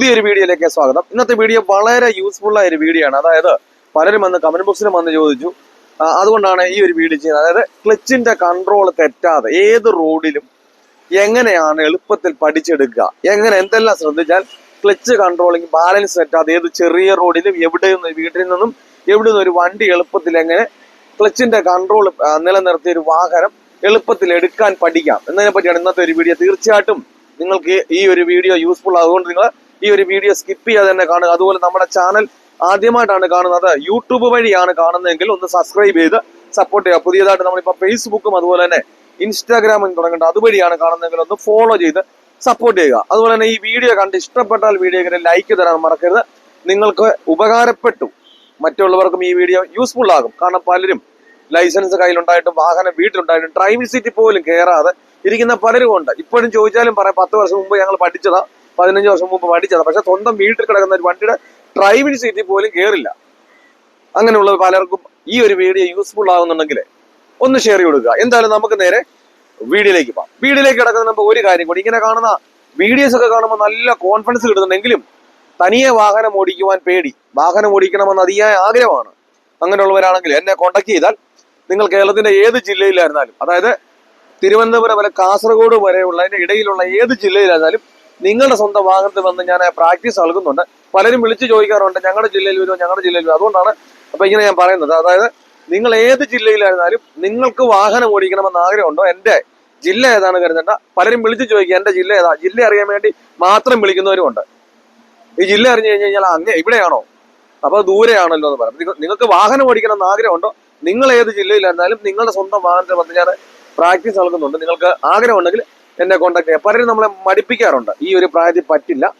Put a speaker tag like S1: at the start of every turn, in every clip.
S1: പുതിയൊരു വീഡിയോയിലേക്ക് സ്വാഗതം. ഇന്നത്തെ വീഡിയോ വളരെ യൂസ്ഫുൾ ആയ ഒരു വീഡിയോ ആണ്. അതായത് പലരും വന്ന് കമന്റ് ബോക്സിലും വന്ന് ചോദിച്ചു. അതുകൊണ്ടാണ് ഈ ഒരു വീഡിയോ ചെയ്യുന്നത്. അതായത് ക്ലച്ചിന്റെ കൺട്രോൾ തെറ്റാതെ ഏത് റോഡിലും എങ്ങനെയാണ് എളുപ്പത്തിൽ പഠിച്ചെടുക്കുക? എങ്ങനെ എന്തെല്ലാം ശ്രദ്ധിച്ചാൽ ക്ലച്ച് കൺട്രോളിങ് ബാലൻസ് തെറ്റാതെ ഏത് ചെറിയ റോഡിലും എവിടെ നിന്ന് വീട്ടിൽ നിന്നും എവിടെ നിന്ന് ഒരു വണ്ടി എളുപ്പത്തിൽ എങ്ങനെ ക്ലച്ചിന്റെ കൺട്രോൾ നിലനിർത്തിയ ഒരു വാഹനം എളുപ്പത്തിൽ എടുക്കാൻ പഠിക്കാം. എന്നതിനെ പറ്റിയാണ് ഇന്നത്തെ ഒരു വീഡിയോ തീർച്ചയായിട്ടും നിങ്ങൾക്ക് ഈ ഒരു വീഡിയോ യൂസ്ഫുൾ ആകുകൊണ്ട് നിങ്ങൾ ഈ ഒരു വീഡിയോ സ്കിപ്പ് ചെയ്യാതെ തന്നെ കാണുക. അതുപോലെ നമ്മുടെ ചാനൽ ആദ്യമായിട്ടാണ് കാണുന്നത്. യൂട്യൂബ് വഴിയാണ് കാണുന്നതെങ്കിൽ ഒന്ന് സബ്സ്ക്രൈബ് ചെയ്ത് സപ്പോർട്ട് ചെയ്യുക. പുതിയതായിട്ട് നമ്മളിപ്പോൾ ഫേസ്ബുക്കും അതുപോലെ തന്നെ ഇൻസ്റ്റാഗ്രാമും തുടങ്ങേണ്ട അതുവഴിയാണ് കാണുന്നതെങ്കിൽ ഒന്ന് ഫോളോ ചെയ്ത് സപ്പോർട്ട് ചെയ്യുക. അതുപോലെ തന്നെ ഈ വീഡിയോ കണ്ട് ഇഷ്ടപ്പെട്ടാൽ വീഡിയോക്ക് ലൈക്ക് തരാൻ മറക്കരുത്. നിങ്ങൾക്ക് ഉപകാരപ്പെട്ടു. മറ്റുള്ളവർക്കും ഈ വീഡിയോ യൂസ്ഫുൾ ആകും. കാരണം പലരും ലൈസൻസ് കയ്യിലുണ്ടായിട്ടും വാഹനം വീട്ടിലുണ്ടായിട്ടും ഡ്രൈവിംഗ് സീറ്റിൽ പോലും കയറാതെ ഇരിക്കുന്ന പലരും ഉണ്ട്. ഇപ്പോഴും ചോദിച്ചാലും പറയാം പത്ത് വർഷം മുമ്പ് ഞങ്ങൾ പഠിച്ചതാ. പതിനഞ്ച് വർഷം മുമ്പ് പഠിച്ചത് പക്ഷെ സ്വന്തം വീട്ടിൽ കിടക്കുന്ന ഒരു വണ്ടിയുടെ ഡ്രൈവിംഗ് സീറ്റിൽ പോലും കയറില്ല അങ്ങനെയുള്ള പലർക്കും ഈ ഒരു വീഡിയോ യൂസ്ഫുൾ ആകുന്നുണ്ടെങ്കിൽ ഒന്ന് ഷെയർ ചെയ്ത് കൊടുക്കുക എന്തായാലും നമുക്ക് നേരെ വീഡിയോയിലേക്ക് പോകാം. വീഡിയോയിലേക്ക് കിടക്കുന്ന നമുക്ക് ഒരു കാര്യം കൂടി. ഇങ്ങനെ കാണുന്ന വീഡിയോസ് ഒക്കെ കാണുമ്പോൾ നല്ല കോൺഫിഡൻസ് കിട്ടുന്നുണ്ടെങ്കിലും തനിയെ വാഹനം ഓടിക്കുവാൻ പേടി. വാഹനം ഓടിക്കണമെന്ന് അതിയായ ആഗ്രഹമാണ്. അങ്ങനെയുള്ളവരാണെങ്കിൽ എന്നെ കോൺടാക്ട് ചെയ്താൽ നിങ്ങൾ കേരളത്തിന്റെ ഏത് ജില്ലയിലായിരുന്നാലും അതായത് തിരുവനന്തപുരം വരെ കാസർഗോഡ് വരെയുള്ള അതിന്റെ ഇടയിലുള്ള ഏത് ജില്ലയിലായിരുന്നാലും നിങ്ങളുടെ സ്വന്തം വാഹനത്തിൽ വന്ന് ഞാൻ പ്രാക്ടീസ് നൽകുന്നുണ്ട്. പലരും വിളിച്ചു ചോദിക്കാറുണ്ട് ഞങ്ങളുടെ ജില്ലയിൽ വരുമോ? ഞങ്ങളുടെ ജില്ലയിൽ വരുമോ? അതുകൊണ്ടാണ് അപ്പൊ ഇങ്ങനെ ഞാൻ പറയുന്നത്. അതായത് നിങ്ങൾ ഏത് ജില്ലയിലായിരുന്നാലും നിങ്ങൾക്ക് വാഹനം ഓടിക്കണമെന്ന് ആഗ്രഹമുണ്ടോ? എന്റെ ജില്ല ഏതാണ് കരുതേണ്ട. പലരും വിളിച്ചു ചോദിക്കുക എന്റെ ജില്ല ഏതാ? ജില്ല അറിയാൻ വേണ്ടി മാത്രം വിളിക്കുന്നവരുമുണ്ട്. ഈ ജില്ല അറിഞ്ഞു കഴിഞ്ഞു കഴിഞ്ഞാൽ അങ്ങ് ഇവിടെയാണോ? അപ്പൊ ദൂരെയാണല്ലോ എന്ന് പറയാം. നിങ്ങൾക്ക് വാഹനം ഓടിക്കണം എന്ന് ആഗ്രഹമുണ്ടോ? നിങ്ങൾ ഏത് ജില്ലയിലായിരുന്നാലും നിങ്ങളുടെ സ്വന്തം വാഹനത്തിൽ വന്ന് ഞാൻ പ്രാക്ടീസ് നൽകുന്നുണ്ട്. നിങ്ങൾക്ക് ആഗ്രഹമുണ്ടെങ്കിൽ എന്നെ കോൺടാക്ട് ചെയ്യാം. പലരും നമ്മളെ മടിപ്പിക്കാറുണ്ട്. ഈ ഒരു പ്രായത്തിൽ പറ്റില്ല.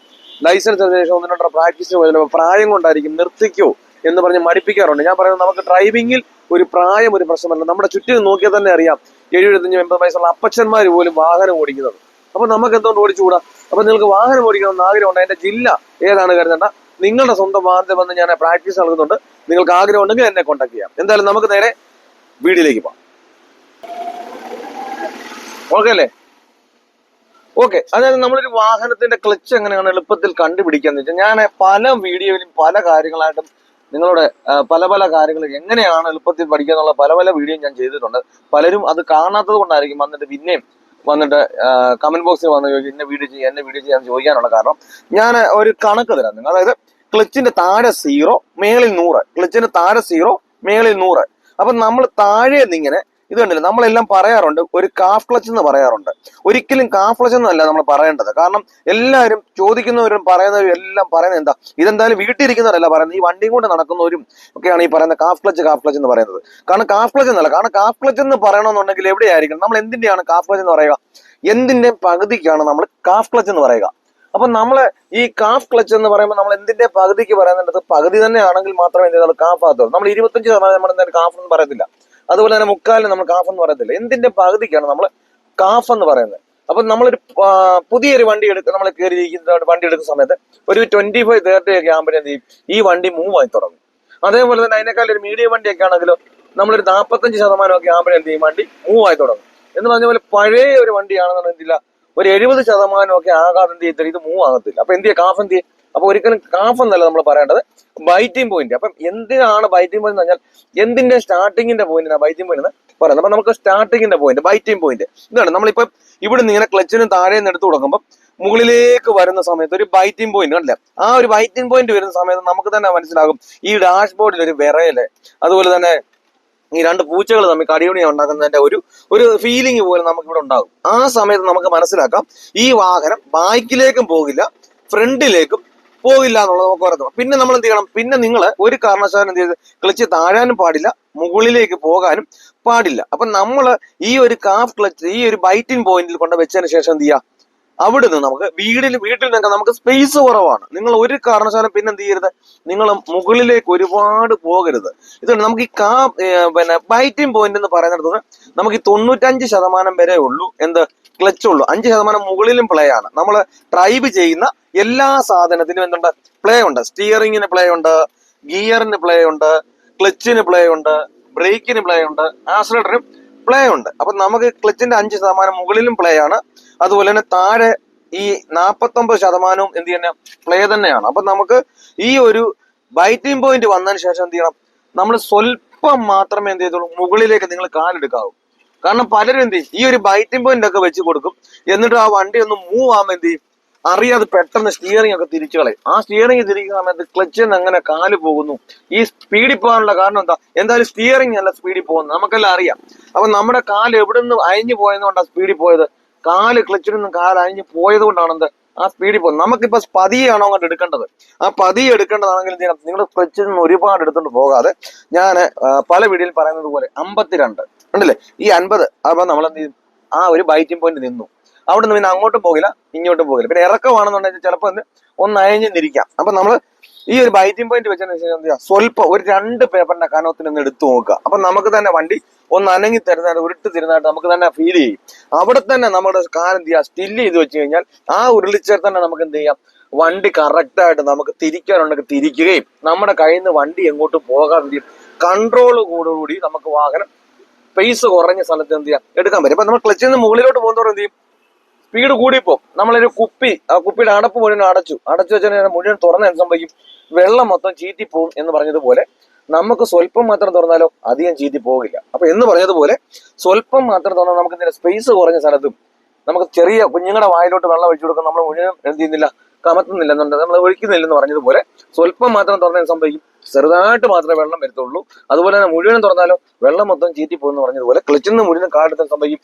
S1: ലൈസൻസ് എടുത്തതിന് ശേഷം ഒന്ന് രണ്ടോ പ്രാക്ടീസിന് പ്രായം കൊണ്ടായിരിക്കും നിർത്തിക്കോ എന്ന് പറഞ്ഞ് മടിപ്പിക്കാറുണ്ട്. ഞാൻ പറയുന്നത് നമുക്ക് ഡ്രൈവിംഗിൽ ഒരു പ്രായം ഒരു പ്രശ്നമല്ല. നമ്മുടെ ചുറ്റിനും നോക്കിയാൽ തന്നെ അറിയാം. എഴുപത്തഞ്ച് എൺപത് വയസ്സുള്ള അപ്പച്ചന്മാർ പോലും വാഹനം ഓടിക്കുന്നത്. അപ്പൊ നമുക്ക് എന്തുകൊണ്ട് ഓടിച്ചുകൂടാ? അപ്പൊ നിങ്ങൾക്ക് വാഹനം ഓടിക്കണമെന്ന് ആഗ്രഹമുണ്ട്. എന്റെ ജില്ല ഏതാണ് കരുതേണ്ട. നിങ്ങളുടെ സ്വന്തം വാഹനത്തിൽ വന്ന് ഞാൻ പ്രാക്ടീസ് നൽകുന്നുണ്ട് നിങ്ങൾക്ക് ആഗ്രഹം ഉണ്ടെങ്കിൽ എന്നെ കോൺടാക്ട് ചെയ്യാം. എന്തായാലും നമുക്ക് നേരെ വീഡിയോയിലേക്ക് പോകാം. ഓക്കെ അല്ലേ? ഓക്കെ അതായത് നമ്മളൊരു വാഹനത്തിന്റെ ക്ലച്ച് എങ്ങനെയാണ് എളുപ്പത്തിൽ കണ്ടുപിടിക്കാന്ന് വെച്ചാൽ ഞാൻ പല വീഡിയോയിലും പല കാര്യങ്ങളായിട്ടും നിങ്ങളുടെ പല പല കാര്യങ്ങൾ എങ്ങനെയാണ് എളുപ്പത്തിൽ പഠിക്കുക എന്നുള്ള പല പല വീഡിയോ ഞാൻ ചെയ്തിട്ടുണ്ട്. പലരും അത് കാണാത്തത് കൊണ്ടായിരിക്കും വന്നിട്ട് പിന്നെയും വന്നിട്ട് കമന്റ് ബോക്സിൽ വന്ന് ചോദിക്കും എന്നെ വീഡിയോ ചെയ്യാൻ എന്നെ വീഡിയോ ചെയ്യാൻ ചോദിക്കാനുള്ള കാരണം? ഞാൻ ഒരു കണക്ക് തരാം നിങ്ങൾ അതായത് ക്ലച്ചിന്റെ താഴെ സീറോ മേളിൽ നൂറ്. ക്ലച്ചിന്റെ താഴെ സീറോ മേളിൽ നൂറ്. അപ്പൊ നമ്മൾ താഴെ നിന്നിങ്ങനെ ഇത് കണ്ടില്ല? നമ്മളെല്ലാം പറയാറുണ്ട് ഒരു കാഫ് ക്ലച്ച് എന്ന് പറയാറുണ്ട്. ഒരിക്കലും കാഫ് ക്ലച്ച് എന്നല്ല നമ്മൾ പറയേണ്ടത്. കാരണം എല്ലാവരും ചോദിക്കുന്നവരും പറയുന്നവരും എല്ലാം പറയുന്നത് എന്താ? ഇതെന്തായാലും വീട്ടിലിരിക്കുന്നവരല്ല പറയുന്നത്. ഈ വണ്ടിയും കൊണ്ട് നടക്കുന്നവരും ഒക്കെയാണ് ഈ പറയുന്ന കാഫ് ക്ലച്ച് കാഫ് ക്ലച്ച് എന്ന് പറയുന്നത്. കാരണം കാഫ് ക്ലച്ച് എന്നല്ല കാരണം കാഫ് ക്ലച്ച് എന്ന് പറയണമെന്നുണ്ടെങ്കിൽ എവിടെയായിരിക്കും നമ്മൾ എന്തിന്റെയാണ് കാഫ് ക്ലച്ച് എന്ന് പറയുക? എന്തിന്റെ പകുതിക്കാണ് നമ്മൾ കാഫ് ക്ലച്ച് എന്ന് പറയുക? അപ്പൊ നമ്മൾ ഈ കാഫ് ക്ലച്ച് എന്ന് പറയുമ്പോൾ നമ്മൾ എന്തിന്റെ പകുതിക്ക് പറയുന്നുണ്ടത് പകുതി തന്നെ ആണെങ്കിൽ മാത്രമേ എന്ത് കാഫ് ആകത്തുള്ളൂ നമ്മൾ ഇരുപത്തഞ്ച് ശതമാനം നമ്മൾ എന്തായാലും കാഫ് എന്ന് പറയത്തില്ല. അതുപോലെ തന്നെ മുക്കാലിന് നമ്മൾ കാഫ് എന്ന് പറയത്തില്ല? എന്തിന്റെ പകുതിക്കാണ് നമ്മൾ കാഫ് എന്ന് പറയുന്നത്? അപ്പൊ നമ്മളൊരു പുതിയൊരു വണ്ടി എടുക്കുക നമ്മൾ കയറിയിരിക്കുന്ന വണ്ടി എടുക്കുന്ന സമയത്ത് ഒരു ട്വന്റി ഫൈവ് തേർട്ടി ഒക്കെ ആകുമ്പോഴേ എന്ത് ചെയ്യും? ഈ വണ്ടി മൂവ് ആയി തുടങ്ങും. അതേപോലെ തന്നെ അതിനേക്കാൾ ഒരു മീഡിയം വണ്ടിയൊക്കെ ആണെങ്കിലോ നമ്മളൊരു നാൽപ്പത്തഞ്ച് ശതമാനം ഒക്കെ ആകുമ്പോഴേ എന്ത് ചെയ്യും? വണ്ടി മൂവ് ആയി തുടങ്ങും. എന്ന് പറഞ്ഞ പോലെ പഴയ ഒരു വണ്ടിയാണെന്നുണ്ടെങ്കിൽ ഒരു എഴുപത് ശതമാനം ഒക്കെ ആകാതെ എന്ത് ചെയ്യത്തില്ല? ഇത് മൂവ് ആകത്തില്ല. അപ്പൊ എന്ത് ചെയ്യും? കാഫ് എന്ത് ചെയ്യും? അപ്പൊ ഒരിക്കലും കാഫ് എന്നല്ല നമ്മൾ പറയേണ്ടത്. ബൈറ്റിംഗ് പോയിന്റ് അപ്പം എന്തിനാണ് ബൈറ്റിംഗ് പോയിന്റ് എന്ന് പറഞ്ഞാൽ എന്തിന്റെ സ്റ്റാർട്ടിങ്ങിന്റെ പോയിന്റിനാണ് ബൈറ്റിംഗ് പോയിന്റ് എന്ന് പറയുന്നത്? അപ്പൊ നമുക്ക് സ്റ്റാർട്ടിങ്ങിന്റെ പോയിന്റ് ബൈറ്റിംഗ് പോയിന്റ് ഇതാണ് നമ്മളിപ്പോ ഇവിടെ നിന്ന് ഇങ്ങനെ ക്ലച്ചിന് താഴെ നിന്ന് എടുത്ത് കൊടുക്കുമ്പോൾ മുകളിലേക്ക് വരുന്ന സമയത്ത് ഒരു ബൈറ്റിംഗ് പോയിന്റ് കണ്ടില്ലേ? ആ ഒരു ബൈറ്റിംഗ് പോയിന്റ് വരുന്ന സമയത്ത് നമുക്ക് തന്നെ മനസ്സിലാകും ഈ ഡാഷ്ബോർഡിൽ ഒരു വിറയൽ അതുപോലെ തന്നെ ഈ രണ്ട് പൂച്ചകൾ തമ്മിൽ കടിയുണി ഉണ്ടാക്കുന്നതിന്റെ ഒരു ഒരു ഫീലിംഗ് പോലെ നമുക്ക് ഇവിടെ ഉണ്ടാകും. ആ സമയത്ത് നമുക്ക് മനസ്സിലാക്കാം ഈ വാഹനം ബാക്കിലേക്കും പോകില്ല ഫ്രണ്ടിലേക്കും പോകില്ല എന്നുള്ളത് നമുക്ക് പറയുന്നത് പിന്നെ നമ്മൾ എന്ത് ചെയ്യണം? പിന്നെ നിങ്ങൾ ഒരു കാരണവശാലും എന്ത് ചെയ്ത് ക്ലച്ച് താഴാനും പാടില്ല മുകളിലേക്ക് പോകാനും പാടില്ല. അപ്പൊ നമ്മൾ ഈ ഒരു കാഫ് ക്ലച്ച് ഈ ഒരു ബൈറ്റിംഗ് പോയിന്റിൽ കൊണ്ട് വെച്ചതിന് ശേഷം എന്ത് ചെയ്യുക അവിടെ നിന്ന് നമുക്ക് വീടിന് വീട്ടിൽ നിന്നൊക്കെ നമുക്ക് സ്പേസ് കുറവാണ്. നിങ്ങൾ ഒരു കാരണവശാലും പിന്നെ എന്ത് ചെയ്യരുത്? നിങ്ങൾ മുകളിലേക്ക് ഒരുപാട് പോകരുത്. ഇതുകൊണ്ട് നമുക്ക് ഈ കാ പിന്നെ ബൈറ്റിംഗ് പോയിന്റ് എന്ന് പറയുന്നിടത്ത് നമുക്ക് ഈ തൊണ്ണൂറ്റഞ്ച് ശതമാനം വരെ ഉള്ളൂ എന്ത്? ക്ലച്ച് ഉള്ളൂ. അഞ്ച് ശതമാനം മുകളിലും പ്ലേ ആണ്. നമ്മൾ ട്രൈബ് ചെയ്യുന്ന എല്ലാ സാധനത്തിനും എന്തുണ്ട്? പ്ലേ ഉണ്ട്. സ്റ്റിയറിംഗിന് പ്ലേ ഉണ്ട് ഗിയറിന് പ്ലേ ഉണ്ട് ക്ലച്ചിന് പ്ലേ ഉണ്ട് ബ്രേക്കിന് പ്ലേ ഉണ്ട് ആക്സിലേറ്ററിനും പ്ലേ ഉണ്ട്. അപ്പൊ നമുക്ക് ക്ലച്ചിന്റെ അഞ്ച് ശതമാനം മുകളിലും പ്ലേ ആണ്. അതുപോലെ തന്നെ താഴെ ഈ നാപ്പത്തൊമ്പത് ശതമാനവും എന്ത് ചെയ്യണം പ്ലേ തന്നെയാണ്. അപ്പൊ നമുക്ക് ഈ ഒരു ബൈറ്റിംഗ് പോയിന്റ് വന്നതിന് ശേഷം എന്ത് ചെയ്യണം? നമ്മൾ സ്വല്പം മാത്രമേ എന്ത് ചെയ്തുള്ളൂ? മുകളിലേക്ക് നിങ്ങൾ കാലെടുക്കാവൂ. കാരണം പലരും എന്ത് ചെയ്യും? ഈ ഒരു ബൈറ്റിംഗ് പോയിന്റ് ഒക്കെ വെച്ച് കൊടുക്കും. എന്നിട്ട് ആ വണ്ടി ഒന്ന് മൂവ് ആകുമ്പോൾ എന്ത് ചെയ്യും? അറിയാതെ പെട്ടെന്ന് സ്റ്റിയറിംഗ് ഒക്കെ തിരിച്ചു കളയും. ആ സ്റ്റിയറിംഗ് തിരിക്കുന്ന സമയത്ത് ക്ലച്ചിൽ നിന്ന് അങ്ങനെ കാൽ പോകുന്നു. ഈ സ്പീഡിൽ പോകാനുള്ള കാരണം എന്താ? എന്തായാലും സ്റ്റിയറിംഗ് അല്ല സ്പീഡിൽ പോകുന്നത്. നമുക്കെല്ലാം അറിയാം. അപ്പൊ നമ്മുടെ കാൽ എവിടെ നിന്ന് അയഞ്ഞു പോയതുകൊണ്ടാണ് സ്പീഡിൽ പോയത്? കാൽ ക്ലച്ചിൽ നിന്നും കാൽ അയഞ്ഞു പോയത് കൊണ്ടാണ് എന്ത് ആ സ്പീഡിൽ പോകുന്നത്. നമുക്കിപ്പോ പതിയാണോ അങ്ങോട്ട് എടുക്കേണ്ടത്? ആ പതി എടുക്കേണ്ടതാണെങ്കിൽ എന്ത് ചെയ്യണം? നിങ്ങൾ ക്ലച്ചിൽ നിന്ന് ഒരുപാട് എടുത്തുകൊണ്ട് പോകാതെ ഞാൻ പല വീഡിയോയിൽ പറയുന്നത് പോലെ അമ്പത്തിരണ്ട്. ഉണ്ടല്ലേ ഈ അൻപത്. അപ്പൊ നമ്മൾ എന്ത് ചെയ്യും? ആ ഒരു ബൈറ്റിംഗ് പോയിന്റ് നിന്നു. അവിടെ പിന്നെ അങ്ങോട്ടും പോകില്ല ഇങ്ങോട്ടും പോകില്ല. പിന്നെ ഇറക്കമാണെന്നുണ്ടെങ്കിൽ ചിലപ്പോൾ ഒന്ന് ഒന്ന് അയഞ്ഞു തിരിക്കാം അപ്പൊ നമ്മൾ ഈ ഒരു ബൈറ്റിംഗ് പോയിന്റ് വെച്ചതിന് ശേഷം എന്ത് സ്വല്പം ഒരു രണ്ട് പേപ്പറിന്റെ കനത്തിന് ഒന്ന് എടുത്തു നോക്കുക. അപ്പൊ നമുക്ക് തന്നെ വണ്ടി ഒന്ന് അനങ്ങി തരുന്നതായിട്ട് ഉരുട്ട് തരുന്നതായിട്ട് നമുക്ക് തന്നെ ഫീൽ ചെയ്യും. അവിടെ തന്നെ നമ്മുടെ കാർ എന്ത് ചെയ്യാം? സ്റ്റിൽ ചെയ്ത് വെച്ച് കഴിഞ്ഞാൽ ആ ഉരുളിച്ചേർ തന്നെ നമുക്ക് എന്ത് ചെയ്യാം? വണ്ടി കറക്റ്റ് ആയിട്ട് നമുക്ക് തിരിക്കാനുണ്ടെങ്കിൽ തിരിക്കുകയും നമ്മുടെ കയ്യിൽ നിന്ന് വണ്ടി എങ്ങോട്ട് പോകാതെ കൺട്രോൾ കൂടി നമുക്ക് വാഹനം സ്പേസ് കുറഞ്ഞ സ്ഥലത്ത് എന്ത് ചെയ്യാം? എടുക്കാൻ പറ്റും. അപ്പൊ നമ്മൾ ക്ലച്ചിൽ നിന്ന് മുകളിലോട്ട് പോകുന്നവർ എന്ത് ചെയ്യും? സ്പീഡ് കൂടിപ്പോ നമ്മളൊരു കുപ്പി ആ കുപ്പിയുടെ അടപ്പ് മുഴുവൻ അടച്ചു. അടച്ചു വെച്ചാൽ മുഴുവൻ തുറന്ന എന്ത് സംഭവിക്കും? വെള്ളം മൊത്തം ചീറ്റിപ്പോവും എന്ന് പറഞ്ഞതുപോലെ നമുക്ക് സ്വല്പം മാത്രം തുറന്നാലോ അധികം ചീറ്റി പോകില്ല. അപ്പൊ എന്ന് പറഞ്ഞതുപോലെ സ്വല്പം മാത്രം തുറന്നാൽ നമുക്ക് ഇതിന്റെ സ്പേസ് കുറഞ്ഞ സ്ഥലത്തും നമുക്ക് ചെറിയ കുഞ്ഞുങ്ങളുടെ വായിലോട്ട് വെള്ളം ഒഴിച്ചു കൊടുക്കാൻ നമ്മൾ മുഴുവൻ എന്ത് ചെയ്യുന്നില്ല? കമത്തുന്നില്ല എന്നുണ്ട് നമ്മൾ ഒഴിക്കുന്നില്ലെന്ന് പറഞ്ഞതുപോലെ സ്വല്പം മാത്രം തുറന്നാൽ എന്ത് സംഭവിക്കും? ചെറുതായിട്ട് മാത്രമേ വെള്ളം വരത്തുള്ളൂ. അതുപോലെ തന്നെ മുഴുവൻ തുറന്നാലോ വെള്ളം മൊത്തം ചീറ്റി പോകുമെന്ന് പറഞ്ഞതുപോലെ ക്ലിച്ചിന്ന് മുഴുവൻ കാടെടുത്താൽ സംഭവിക്കും?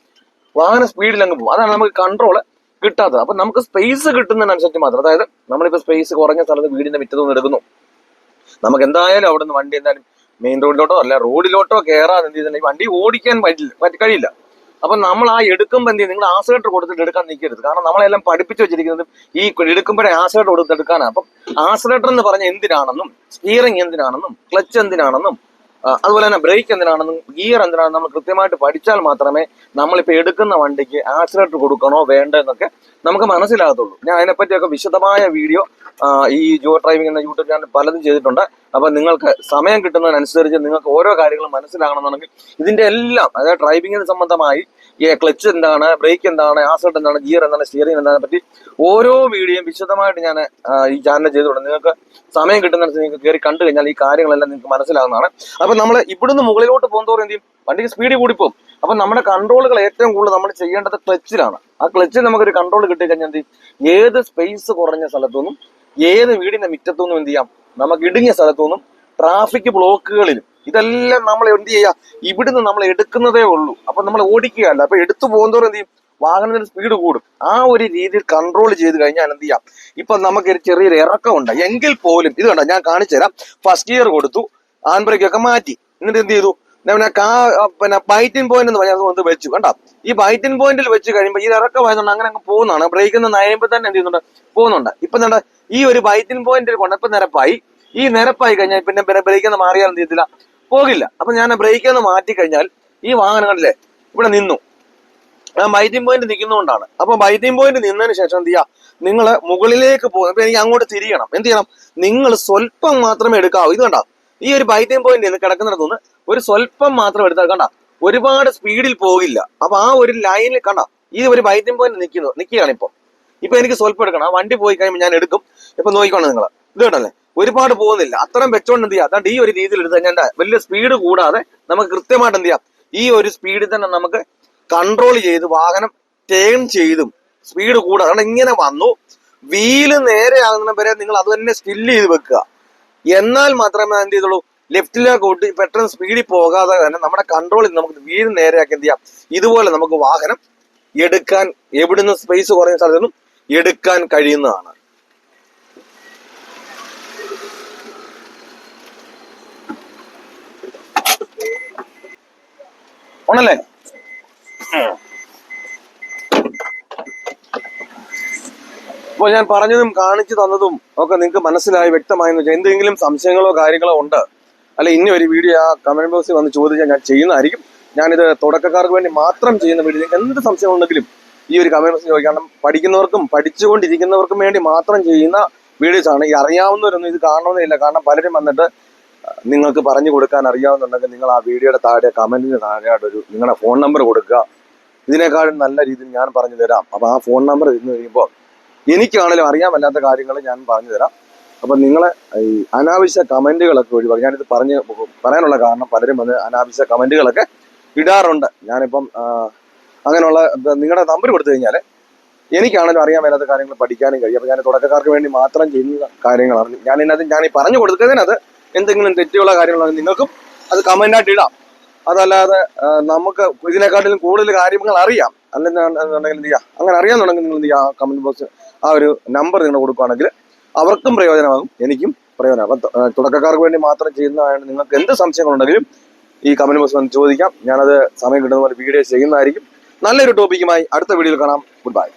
S1: വാഹനം സ്പീഡിൽ അങ്ങ് പോകും. അതാണ് നമുക്ക് കൺട്രോൾ കിട്ടാത്തത്. അപ്പൊ നമുക്ക് സ്പേസ് കിട്ടുന്നതിനനുസരിച്ച് മാത്രം. അതായത് നമ്മളിപ്പോ സ്പേസ് കുറഞ്ഞ സ്ഥലത്ത് വീടിന്റെ മുറ്റത്ത് നിന്ന് എടുക്കുന്നു. നമുക്ക് എന്തായാലും അവിടെ നിന്ന് വണ്ടി എന്തായാലും മെയിൻ റോഡിലോട്ടോ അല്ല റോഡിലോട്ടോ കയറാതെ എന്ത് ചെയ്തിട്ടുണ്ടെങ്കിൽ വണ്ടി ഓടിക്കാൻ പറ്റില്ല പറ്റി കഴിയില്ല. അപ്പൊ നമ്മൾ ആ എടുക്കുമ്പോൾ എന്ത് ചെയ്യും? നിങ്ങൾ ആസേട്ട് കൊടുത്തിട്ട് എടുക്കാൻ നിൽക്കരുത്. കാരണം നമ്മളെല്ലാം പഠിപ്പിച്ചു വെച്ചിരിക്കുന്നത് ഈ എടുക്കുമ്പോഴേ ആസേട്ട് കൊടുത്ത് എടുക്കാനാണ് അപ്പം ആസേട്ടർ എന്ന് പറഞ്ഞ എന്തിനാണെന്നും സ്റ്റിയറിംഗ് എന്തിനാണെന്നും ക്ലച്ച് എന്തിനാണെന്നും അതുപോലെ തന്നെ ബ്രേക്ക് എന്തിനാണെന്നും ഗിയർ എന്തിനാണെന്നും നമ്മൾ കൃത്യമായിട്ട് പഠിച്ചാൽ മാത്രമേ നമ്മളിപ്പോൾ എടുക്കുന്ന വണ്ടിക്ക് ആക്സിലേറ്റർ കൊടുക്കണോ വേണ്ടോ എന്നൊക്കെ നമുക്ക് മനസ്സിലാകത്തുള്ളൂ. ഞാൻ അതിനെപ്പറ്റിയൊക്കെ വിശദമായ വീഡിയോ ഈ ജോ ഡ്രൈവിംഗ് എന്ന യൂട്യൂബ് ചാനൽ പലതും ചെയ്തിട്ടുണ്ട്. അപ്പം നിങ്ങൾക്ക് സമയം കിട്ടുന്നതിനനുസരിച്ച് നിങ്ങൾക്ക് ഓരോ കാര്യങ്ങളും മനസ്സിലാകണമെന്നുണ്ടെങ്കിൽ ഇതിന്റെ എല്ലാം അതായത് ഡ്രൈവിങ്ങിന് സംബന്ധമായി ഈ ക്ലച്ച് എന്താണ് ബ്രേക്ക് എന്താണ് ആസൾട്ട് എന്താണ് ഗിയർ എന്താണ് സ്റ്റിയറിംഗ് എന്താണ് പറ്റി ഓരോ വീഡിയോയും വിശദമായിട്ട് ഞാൻ ഈ ചാനൽ ചെയ്തു ചെയ്തിട്ടുണ്ട് നിങ്ങൾക്ക് സമയം കിട്ടുന്നിടത്ത് നിങ്ങൾക്ക് കയറി കണ്ടു കഴിഞ്ഞാൽ ഈ കാര്യങ്ങളെല്ലാം നിങ്ങൾക്ക് മനസ്സിലാവുന്നതാണ്. അപ്പൊ നമ്മൾ ഇവിടുന്ന് മുകളിലോട്ട് പോകുന്നതോറും എന്ത് ചെയ്യും? വണ്ടിക്ക് കൂടി പോകും. അപ്പൊ നമ്മുടെ കൺട്രോളുകൾ ഏറ്റവും കൂടുതൽ നമ്മൾ ചെയ്യേണ്ടത് ക്ലച്ചിലാണ് ആ ക്ലച്ചിൽ നമുക്കൊരു കൺട്രോൾ കിട്ടി കഴിഞ്ഞാൽ എന്ത് ഏത് സ്പേസ് കുറഞ്ഞ സ്ഥലത്തുനിന്നും ഏത് വീടിന്റെ മുറ്റത്തുനിന്നും എന്ത് ചെയ്യാം? നമുക്ക് ഇടുങ്ങിയ സ്ഥലത്തുനിന്നും ട്രാഫിക് ബ്ലോക്കുകളിലും ഇതെല്ലാം നമ്മൾ എന്ത് ചെയ്യുക ഇവിടുന്ന് നമ്മൾ എടുക്കുന്നതേ ഉള്ളൂ. അപ്പൊ നമ്മൾ ഓടിക്കുകയല്ല. അപ്പൊ എടുത്തു പോകുന്നതോറും എന്ത് ചെയ്യും? വാഹനത്തിന്റെ സ്പീഡ് കൂടും. ആ ഒരു രീതിയിൽ കൺട്രോൾ ചെയ്ത് കഴിഞ്ഞാൽ എന്ത് ചെയ്യാം? ഇപ്പൊ നമുക്ക് ഒരു ചെറിയൊരു ഇറക്കമുണ്ട് എങ്കിൽ പോലും ഇത് കണ്ടോ? ഞാൻ കാണിച്ചു തരാം. ഫസ്റ്റ് ഇയർ കൊടുത്തു. ആൻ ബ്രേക്ക് ഒക്കെ മാറ്റി. എന്നിട്ട് എന്ത് ചെയ്തു? പിന്നെ കാ പിന്നെ ബൈറ്റിൻ പോയിന്റ് എന്ന് പറഞ്ഞാൽ വെച്ചു. കണ്ടോ? ഈ ബൈറ്റിൻ പോയിന്റിൽ വെച്ച് കഴിയുമ്പോൾ ഈ ഇറക്കമായതുകൊണ്ട് അങ്ങനെ അങ്ങ് പോകുന്നതാണ്. ബ്രേക്കിൽ നിന്ന് നയമ്പോ തന്നെ എന്ത് ചെയ്യുന്നുണ്ട്? പോകുന്നുണ്ട്. ഇപ്പൊ എന്താ ഈ ഒരു ബൈറ്റിൻ പോയിന്റിൽ കൊണ്ട് ഇപ്പൊ നിരപ്പായി. ഈ നിരപ്പായി കഴിഞ്ഞാൽ പിന്നെ ബ്രേക്കിൽ നിന്ന് മാറിയാൽ എന്ത് ചെയ്തില്ല പോകില്ല. അപ്പൊ ഞാൻ ബ്രേക്കിൽ നിന്ന് മാറ്റി കഴിഞ്ഞാൽ ഈ വാഹനം കണ്ടില്ലേ ഇവിടെ നിന്നു. ഞാൻ ബൈറ്റിംഗ് പോയിന്റ് നിൽക്കുന്നതുകൊണ്ടാണ്. അപ്പൊ ബൈറ്റിംഗ് പോയിന്റ് നിന്നതിന് ശേഷം എന്ത് ചെയ്യാ? നിങ്ങൾ മുകളിലേക്ക് പോകും എനിക്ക് അങ്ങോട്ട് തിരിയണം. എന്ത് ചെയ്യണം? നിങ്ങൾ സ്വല്പം മാത്രമേ എടുക്കാവൂ. ഇത് കണ്ട? ഈ ഒരു ബൈറ്റിംഗ് പോയിന്റ് കിടക്കുന്നിടത്തുനിന്ന് ഒരു സ്വല്പം മാത്രം എടുത്താൽ കണ്ട? ഒരുപാട് സ്പീഡിൽ പോകില്ല. അപ്പൊ ആ ഒരു ലൈനിൽ കണ്ട? ഈ ഒരു ബൈറ്റിംഗ് പോയിന്റ് നിൽക്കുന്നു നിൽക്കുകയാണ് ഇപ്പൊ. ഇപ്പൊ എനിക്ക് സ്വല്പം എടുക്കണം. വണ്ടി പോയി കഴിയുമ്പോൾ ഞാൻ എടുക്കും. ഇപ്പൊ നോക്കിക്കോണം നിങ്ങൾ ഇത് കണ്ടല്ലേ? ഒരുപാട് പോകുന്നില്ല. അത്രയും വെച്ചോണ്ട് എന്ത് ചെയ്യാം? അതാണ്ട് ഈ ഒരു രീതിയിൽ എടുത്ത് കഴിഞ്ഞാൽ വലിയ സ്പീഡ് കൂടാതെ നമുക്ക് കൃത്യമായിട്ട് എന്ത് ചെയ്യാം? ഈ ഒരു സ്പീഡിൽ തന്നെ നമുക്ക് കൺട്രോൾ ചെയ്ത് വാഹനം ടേൺ ചെയ്തും സ്പീഡ് കൂടാതെ. കാരണം ഇങ്ങനെ വന്നു. വീൽ നേരെ ആകുന്ന വരെ നിങ്ങൾ അത് തന്നെ സ്റ്റിൽ ചെയ്ത് വെക്കുക. എന്നാൽ മാത്രമേ എന്ത് ചെയ്തുള്ളൂ? ലെഫ്റ്റിലേക്ക് ഓട്ടി പെട്ടെന്ന് സ്പീഡിൽ പോകാതെ തന്നെ നമ്മുടെ കൺട്രോളിൽ നമുക്ക് വീൽ നേരെയാക്കി എന്ത് ചെയ്യാം? ഇതുപോലെ നമുക്ക് വാഹനം എടുക്കാൻ എവിടുന്ന് സ്പേസ് കുറഞ്ഞ സ്ഥലത്തു നിന്നും എടുക്കാൻ കഴിയുന്നതാണ്. ആണല്ലേ? അപ്പോൾ ഞാൻ പറഞ്ഞതും കാണിച്ചു തന്നതും ഒക്കെ നിങ്ങൾക്ക് മനസ്സിലായി വ്യക്തമായെന്ന് വെച്ചാൽ എന്തെങ്കിലും സംശയങ്ങളോ കാര്യങ്ങളോ ഉണ്ട് അല്ല ഇനി ഒരു വീഡിയോ ആ കമന്റ് ബോക്സിൽ വന്ന് ചോദിച്ചാൽ ഞാൻ ചെയ്യുന്നതായിരിക്കും. ഞാനിത് തുടക്കക്കാർക്ക് വേണ്ടി മാത്രം ചെയ്യുന്ന വീഡിയോ എന്ത് സംശയം ഉണ്ടെങ്കിലും ഈ ഒരു കമന്റ് ബോക്സിൽ കാരണം പഠിക്കുന്നവർക്കും പഠിച്ചുകൊണ്ടിരിക്കുന്നവർക്കും വേണ്ടി മാത്രം ചെയ്യുന്ന വീഡിയോസ് ആണ്. ഈ അറിയാവുന്നവരൊന്നും ഇത് കാണണമെന്നില്ല കാരണം പലരും വന്നിട്ട് നിങ്ങൾക്ക് പറഞ്ഞു കൊടുക്കാൻ അറിയാവുന്നുണ്ടെങ്കിൽ നിങ്ങൾ ആ വീഡിയോയുടെ താഴെ കമന്റിന് താഴെയായിട്ട് ഒരു നിങ്ങളുടെ ഫോൺ നമ്പർ കൊടുക്കുക. ഇതിനേക്കാളും നല്ല രീതിയിൽ ഞാൻ പറഞ്ഞു തരാം. അപ്പോൾ ആ ഫോൺ നമ്പർ ഇരുന്ന് കഴിയുമ്പോൾ എനിക്കാണെങ്കിലും അറിയാൻ വല്ലാത്ത കാര്യങ്ങൾ ഞാൻ പറഞ്ഞു തരാം. അപ്പം നിങ്ങളെ ഈ അനാവശ്യ കമന്റുകളൊക്കെ ഒഴിവാക്കി. ഞാനിത് പറഞ്ഞ് പറയാനുള്ള കാരണം പലരും വന്ന് അനാവശ്യ കമന്റുകളൊക്കെ ഇടാറുണ്ട്. ഞാനിപ്പം അങ്ങനെയുള്ള നിങ്ങളുടെ നമ്പർ കൊടുത്തു കഴിഞ്ഞാൽ എനിക്കാണെങ്കിലും അറിയാൻ മേലാത്ത കാര്യങ്ങൾ പഠിക്കാനും കഴിയും. അപ്പം ഞാൻ തുടക്കക്കാർക്ക് വേണ്ടി മാത്രം ചെയ്യുന്ന കാര്യങ്ങളാണ്. ഞാൻ ഇതിനകത്ത് ഞാൻ ഈ പറഞ്ഞു കൊടുക്കുന്നതിനകത്ത് എന്തെങ്കിലും തെറ്റുള്ള കാര്യങ്ങളോ നിങ്ങൾക്കും അത് കമന്റായിട്ട് ഇടാം. അതല്ലാതെ നമുക്ക് ഇതിനെക്കാട്ടിലും കൂടുതൽ കാര്യങ്ങൾ അറിയാം. അല്ലെന്നുണ്ടെങ്കിൽ എന്ത് ചെയ്യാം? അങ്ങനെ അറിയാന്നുണ്ടെങ്കിൽ നിങ്ങൾ എന്ത് ചെയ്യുക കമന്റ് ബോക്സ് ആ ഒരു നമ്പർ നിങ്ങൾ കൊടുക്കുകയാണെങ്കിൽ അവർക്കും പ്രയോജനമാകും എനിക്കും പ്രയോജനമാകും. തുടക്കക്കാർക്ക് വേണ്ടി മാത്രം ചെയ്യുന്നതായത് നിങ്ങൾക്ക് എന്ത് സംശയങ്ങളുണ്ടെങ്കിലും ഈ കമന്റ് ബോക്സ് വന്ന് ചോദിക്കാം. ഞാനത് സമയം കിട്ടുന്ന പോലെ വീഡിയോ ചെയ്യുന്നതായിരിക്കും. നല്ലൊരു ടോപ്പിക്കുമായി അടുത്ത വീഡിയോയിൽ കാണാം. Good bye